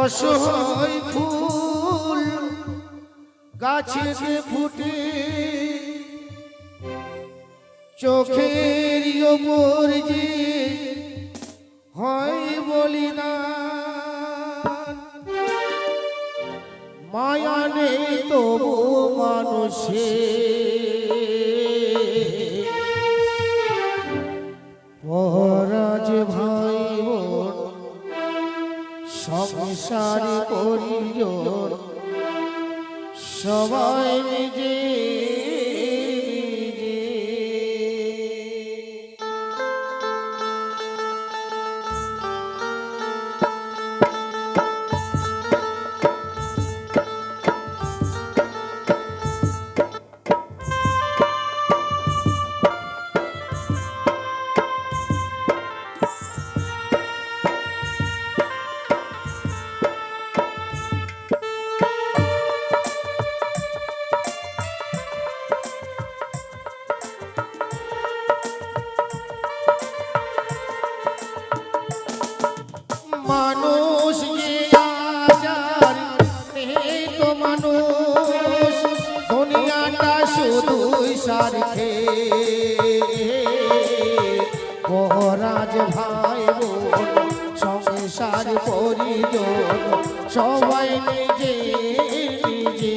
অসহায় ফুল গাছেতে ফুটে চোখের ওপর যে হয় বলি না মায়া নেই তবু মানুষে সংসার জোর সবাই নিজে তো মানুষ দুনিয়াটা শুধুই সারখে মহারাজ ভাই বোন সংসার পরিজন সবাই নিজে নিজে।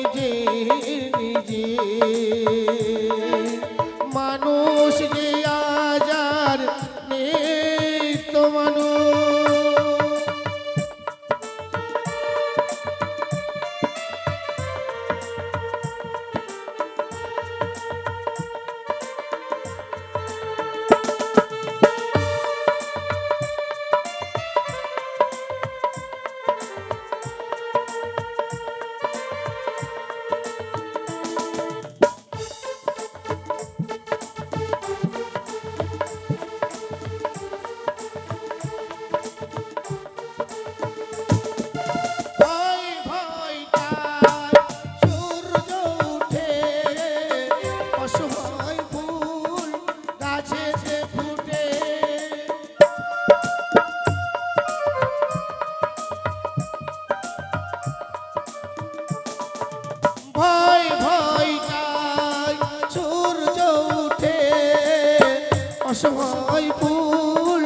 অসহায় ফুল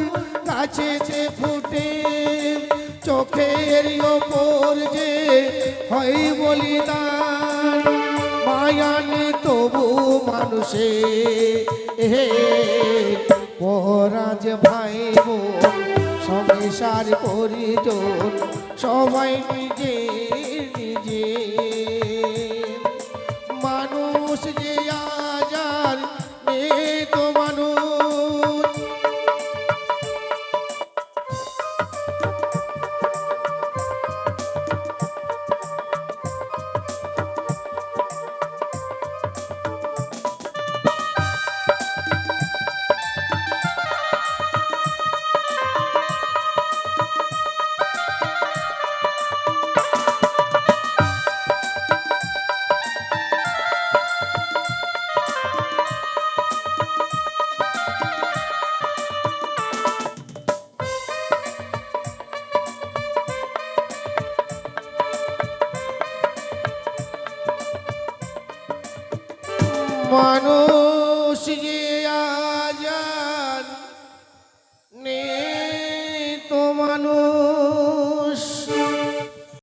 গাছেতে ফুটে, চোখের ওপর যে হয় বলিদান, মায়ানে তবু মানুষে হে পরাজ ভাই বোন সংসার পরিজন, সবাই নিজে নিজে। মানুষ যে আজার নেই তো মানুষ যে